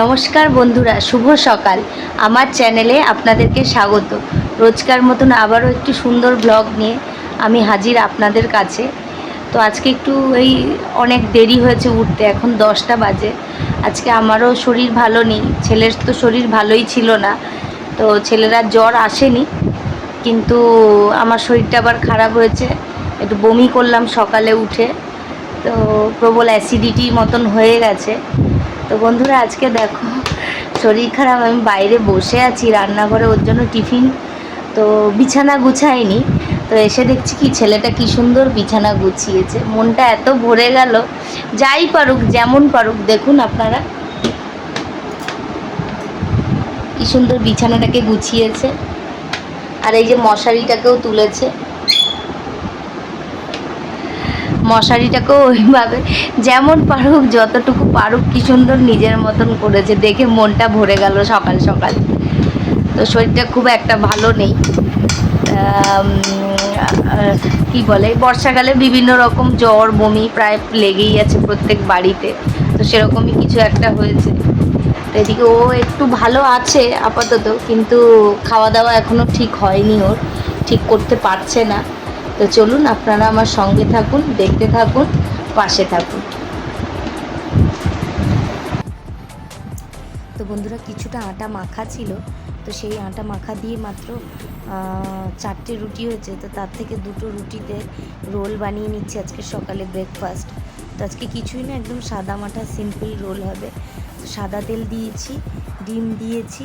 নমস্কার বন্ধুরা, শুভ সকাল। আমার চ্যানেলে আপনাদেরকে স্বাগত। রোজকার মতন আবারও একটি সুন্দর ব্লগ নিয়ে আমি হাজির আপনাদের কাছে। তো আজকে একটু এই অনেক দেরি হয়েছে উঠতে, এখন দশটা বাজে। আজকে আমারও শরীর ভালো নেই, ছেলের তো শরীর ভালোই ছিল না। তো ছেলেরা জ্বর আসেনি, কিন্তু আমার শরীরটা আবার খারাপ হয়েছে। একটু বমি করলাম সকালে উঠে। তো প্রবল অ্যাসিডিটি মতন হয়ে গেছে। তো বন্ধুরা, আজকে দেখো, শরীর খারাপ, আমি বাইরে বসে আছি রান্নাঘরে, ওর জন্য টিফিন। তো বিছানা গুছাইনি, তো এসে দেখছি কি ছেলেটা কি সুন্দর বিছানা গুছিয়েছে। মনটা এত ভরে গেল, যাই পারুক, যেমন পারুক, দেখুন আপনারা। কি সুন্দর বিছানাটাকে গুছিয়েছে। আর এই যে মশারিটাকেও তুলেছে। মশারিটাকেও ওইভাবে যেমন পারুক, যতটুকু পারুক কি সুন্দর নিজের মতন করেছে। দেখে মনটা ভরে গেল সকাল সকাল। তো শরীরটা খুব একটা ভালো নেই। কি বলে? বর্ষাকালে বিভিন্ন রকম জ্বর, বমি প্রায় লেগেই আছে প্রত্যেক বাড়িতে। তো সেরকমই কিছু একটা হয়েছে। তো এদিকে ও একটু ভালো আছে আপাতত, কিন্তু খাওয়া দাওয়া এখনও ঠিক হয়নি ওর। ঠিক করতে পারছে না। তো চলুন আপনারা আমার সঙ্গে থাকুন, দেখতে থাকুন, পাশে থাকুন। তো বন্ধুরা, কিছুটা আটা মাখা ছিল, তো সেই আটা মাখা দিয়ে মাত্র চারটে রুটি হয়েছে, তো তার থেকে দুটো রুটিতে রোল বানিয়ে নিচ্ছি আজকে সকালে ব্রেকফাস্ট তো আজকে কিছুই না, একদম সাদা মাঠা সিম্পল রোল হবে। সাদা তেল দিয়েছি, ডিম দিয়েছি,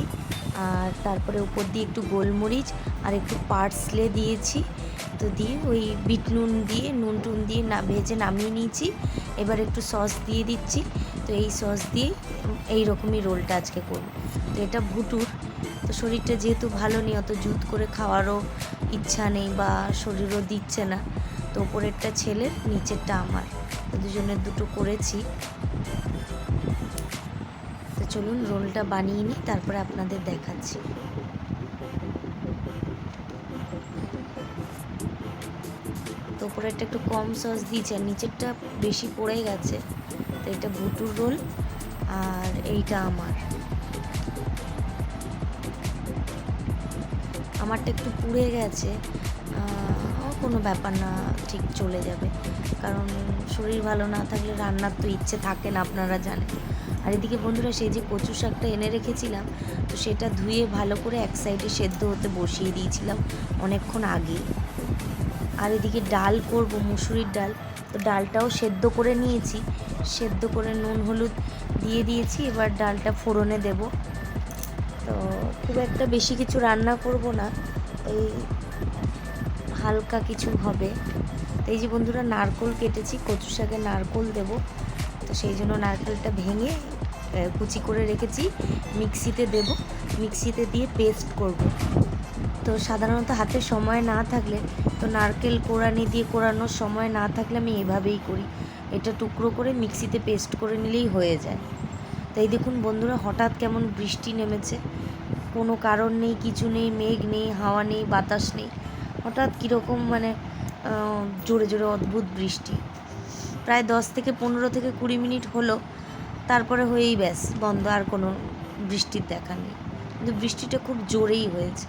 আর তারপরে উপর দিয়ে একটু গোলমরিচ, আর একটু পার্সলে দিয়েছি। তো দিয়ে ওই বিট নুন দিয়ে, নুন টুন দিয়ে না ভেজে নামিয়ে নিয়েছি। এবার একটু সস দিয়ে দিচ্ছি। তো এই সস দিয়ে এই রকমই রোলটা আজকে করব। তো এটা ভুটুর। তো শরীরটা যেহেতু ভালো নেই, অত জুত করে খাওয়ারও ইচ্ছা নেই বা শরীরও দিচ্ছে না। তো ওপরেরটা ছেলের নিচেরটা আমার। তো দুজনের দুটো করেছি। তো চলুন রোলটা বানিয়ে নিই, তারপরে আপনাদের দেখাচ্ছি। তো ওপরেরটা একটু কম সস দিয়েছে আর নিচেরটা বেশি পড়ে গেছে। তো এটা ভুটুর রোল আর এইটা আমার। আমারটা একটু পুড়ে গেছে কোনো ব্যাপার না, ঠিক চলে যাবে। কারণ শরীর ভালো না থাকলে রান্নার তো ইচ্ছে থাকে না, আপনারা জানেন। আর এদিকে বন্ধুরা, সেই যে কচু শাকটা এনে রেখেছিলাম, তো সেটা ধুয়ে ভালো করে এক সাইডে সেদ্ধ হতে বসিয়ে দিয়েছিলাম অনেকক্ষণ আগে। আর এদিকে ডাল করব, মুসুরির ডাল। তো ডালটাও সেদ্ধ করে নিয়েছি। সেদ্ধ করে নুন, হলুদ দিয়ে দিয়েছি। এবার ডালটা ফোড়নে দেব। তো খুব একটা বেশি কিছু রান্না করব না। এই হালকা কিছু হবে। তো এই যে বন্ধুরা, নারকোল কেটেছি। কচু শাকে নারকোল দেব। তো সেই জন্য নারকেলটা ভেঙে কুচি করে রেখেছি। মিক্সিতে দেব। মিক্সিতে দিয়ে পেস্ট করব। তো সাধারণত হাতে সময় না থাকলে তো নারকেল কোড়ানি দিয়ে কোড়ানোর সময় না থাকলে আমি এভাবেই করি। এটা টুকরো করে মিক্সিতে পেস্ট করে নিলেই হয়ে যায়। তাই দেখুন বন্ধুরা, হঠাৎ কেমন বৃষ্টি নেমেছে। কোনো কারণ নেই, কিছু নেই, মেঘ নেই, হাওয়া নেই, বাতাস নেই। হঠাৎ কীরকম মানে জোরে জোরে অদ্ভুত বৃষ্টি। প্রায় দশ থেকে পনেরো থেকে কুড়ি মিনিট হলো, তারপরে হয়েই ব্যাস, বন্ধ, আর কোনো বৃষ্টির দেখা নেই। কিন্তু বৃষ্টিটা খুব জোরেই হয়েছে।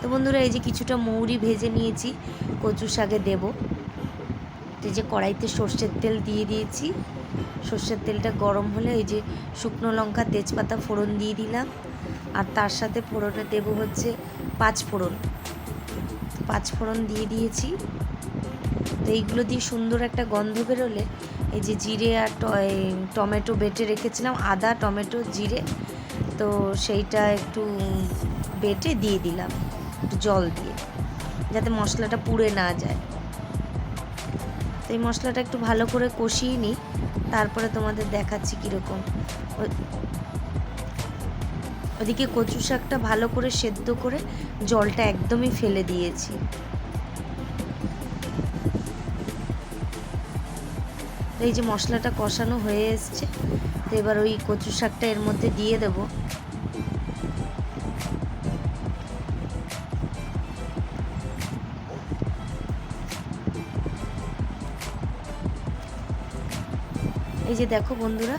তো বন্ধুরা, এই যে কিছুটা মৌরি ভেজে নিয়েছি কচু শাকে দেব। তো এই যে কড়াইতে সর্ষের তেল দিয়ে দিয়েছি। সর্ষের তেলটা গরম হলে এই যে শুকনো লঙ্কা, তেজপাতা ফোড়ন দিয়ে দিলাম। আর তার সাথে ফোড়নে দেব হচ্ছে পাঁচ ফোড়ন। পাঁচ ফোড়ন দিয়ে দিয়েছি। তো এইগুলো দিয়ে সুন্দর একটা গন্ধ বেরোলে এই যে জিরে আর টমেটো বেটে রেখেছিলাম, আদা, টমেটো, জিরে। তো সেইটা একটু বেটে দিয়ে দিলাম। জল দিয়ে, যাতে মশলাটা পুড়ে না যায়। তো এই মশলাটা একটু ভালো করে কষিয়ে নিই, তারপরে তোমাদের দেখাচ্ছি কীরকম। ওদিকে কচু শাকটা ভালো করে সেদ্ধ করে জলটা একদমই ফেলে দিয়েছি। এই যে মশলাটা কষানো হয়ে এসছে, তো এবার ওই কচু শাকটা এর মধ্যে দিয়ে দেব। এই যে দেখো বন্ধুরা,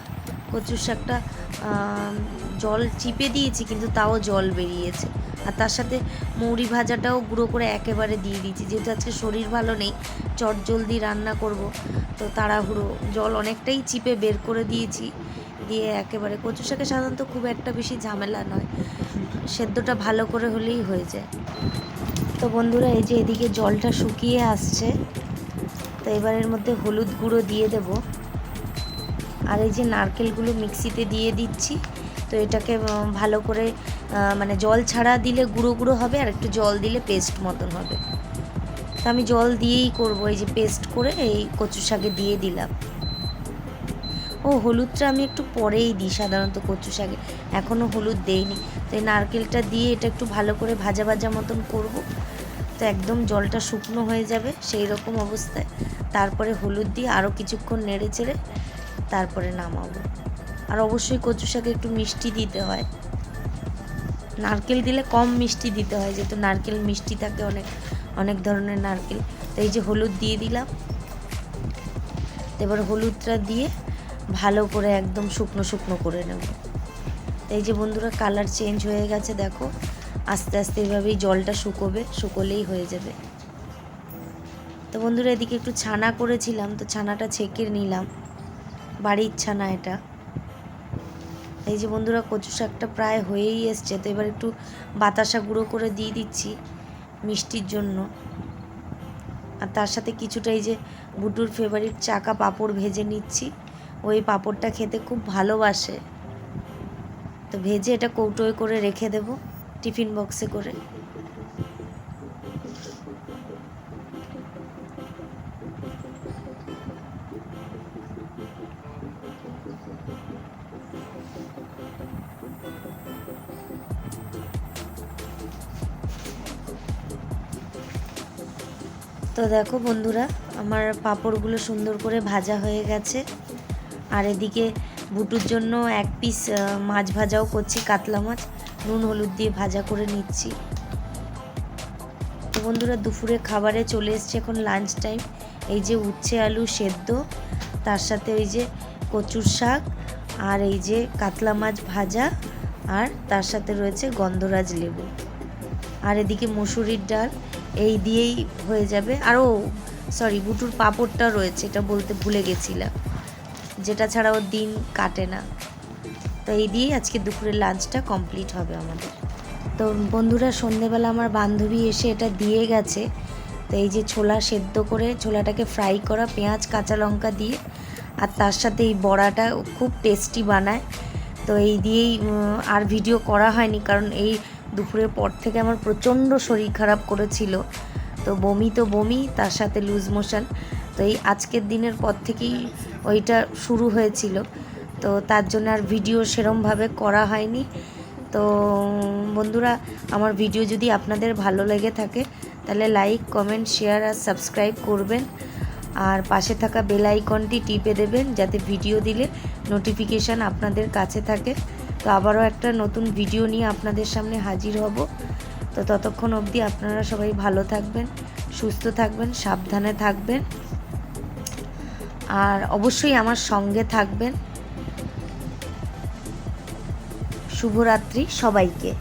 কচুর শাকটা জল চিপে দিয়েছি, কিন্তু তাও জল বেরিয়েছে। আর তার সাথে মৌরি ভাজাটাও গুঁড়ো করে একেবারে দিয়ে দিয়েছি, যেহেতু আজকে শরীর ভালো নেই, চট জলদি রান্না করব। তো তাড়াহুড়ো, জল অনেকটাই চিপে বের করে দিয়েছি, দিয়ে একেবারে কচু শাকে সাধারণত খুব একটা বেশি ঝামেলা নয়, সেদ্ধটা ভালো করে হলেই হয়ে যায়। তো বন্ধুরা, এই যে এদিকে জলটা শুকিয়ে আসছে, তো এবারের মধ্যে হলুদ গুঁড়ো দিয়ে দেব। আর এই যে নারকেলগুলো মিক্সিতে দিয়ে দিচ্ছি, তো এটাকে ভালো করে মানে জল ছাড়া দিলে গুঁড়ো গুঁড়ো হবে আর একটু জল দিলে পেস্ট মতন হবে। তো আমি জল দিয়েই করব, এই যে পেস্ট করে এই কচু শাকে দিয়ে দিলাম। ও, হলুদটা আমি একটু পরেই দিই সাধারণত কচু শাকে এখনও হলুদ দেইনি। তো এই নারকেলটা দিয়ে এটা একটু ভালো করে ভাজা ভাজা মতন করব, তো একদম জলটা শুকনো হয়ে যাবে সেই রকম অবস্থায়। তারপরে হলুদ দিয়ে আরও কিছুক্ষণ নেড়ে চেড়ে তারপরে নামাবো। আর অবশ্যই কচু শাকে একটু মিষ্টি দিতে হয়। নারকেল দিলে কম মিষ্টি দিতে হয়, যেহেতু নারকেল মিষ্টি থাকে অনেক অনেক ধরনের নারকেল। তো এই যে হলুদ দিয়ে দিলাম। এবার হলুদটা দিয়ে ভালো করে একদম শুকনো শুকনো করে নেব। এই যে বন্ধুরা, কালার চেঞ্জ হয়ে গেছে, দেখো। আস্তে আস্তে এভাবেই জলটা শুকোবে, শুকোলেই হয়ে যাবে। তো বন্ধুরা, এদিকে একটু ছানা করেছিলাম, তো ছানাটা ছেঁকে নিলাম। বাড়ির না এটা। এই যে বন্ধুরা, কচু শাকটা প্রায় হয়েই এসছে। তো এবার একটু বাতাসা গুঁড়ো করে দিয়ে দিচ্ছি মিষ্টির জন্য। আর তার সাথে কিছুটা এই যে বুটুর ফেভারিট চাকা পাঁপড় ভেজে নিচ্ছি। ওই পাঁপড়টা খেতে খুব ভালোবাসে। তো ভেজে এটা কৌটোয় করে রেখে দেব, টিফিন বক্সে করে। তো দেখো বন্ধুরা, আমার পাঁপড়গুলো সুন্দর করে ভাজা হয়ে গেছে। আর এদিকে বুটুর জন্য এক পিস মাছ ভাজাও করছি, কাতলা মাছ। নুন, হলুদ দিয়ে ভাজা করে নিচ্ছি। তো বন্ধুরা, দুপুরে খাবারে চলে এসছে এখন লাঞ্চ টাইম এই যে উচ্ছে আলু সেদ্ধ, তার সাথে ওই যে কচুর শাক, আর এই যে কাতলা মাছ ভাজা, আর তার সাথে রয়েছে গন্ধরাজ লেবু। আর এদিকে মসুরির ডাল এই দিয়েই হয়ে যাবে। আরও সরি বুটুর পাঁপড়টা রয়েছে, এটা বলতে ভুলে গেছিলাম। যেটা ছাড়া ওর দিন কাটে না। তো এই দিয়েই আজকে দুপুরের লাঞ্চটা কমপ্লিট হবে আমাদের। তো বন্ধুরা, সন্ধেবেলা আমার বান্ধবী এসে এটা দিয়ে গেছে। তো এই যে ছোলা সেদ্ধ করে, ছোলাটাকে ফ্রাই করা, পেঁয়াজ, কাঁচা লঙ্কা দিয়ে, আর তার সাথে এই বড়াটা খুব টেস্টি বানায়। তো এই দিয়েই আর ভিডিও করা হয়নি, কারণ এই দুপুরের পর থেকে আমার প্রচণ্ড শরীর খারাপ করেছিল। তো বমি তো বমি, তার সাথে লুজ মোশন তো এই আজকের দিনের পর থেকেই ওইটা শুরু হয়েছিল। তো তার জন্য আর ভিডিও সেরমভাবে করা হয়নি। তো, বন্ধুরা, আমার ভিডিও যদি আপনাদের ভালো লেগে থাকে, তাহলে লাইক কমেন্ট শেয়ার আর সাবস্ক্রাইব করবেন। আর পাশে থাকা বেল আইকনটি টিপে দেবেন, যাতে ভিডিও দিলে নোটিফিকেশান আপনাদের কাছে থাকে। তো আবারও একটা নতুন ভিডিও নিয়ে আপনাদের সামনে হাজির হব। তো ততক্ষণ অবধি আপনারা সবাই ভালো থাকবেন, সুস্থ থাকবেন, সাবধানে থাকবেন। আর অবশ্যই আমার সঙ্গে থাকবেন। শুভরাত্রি সবাইকে।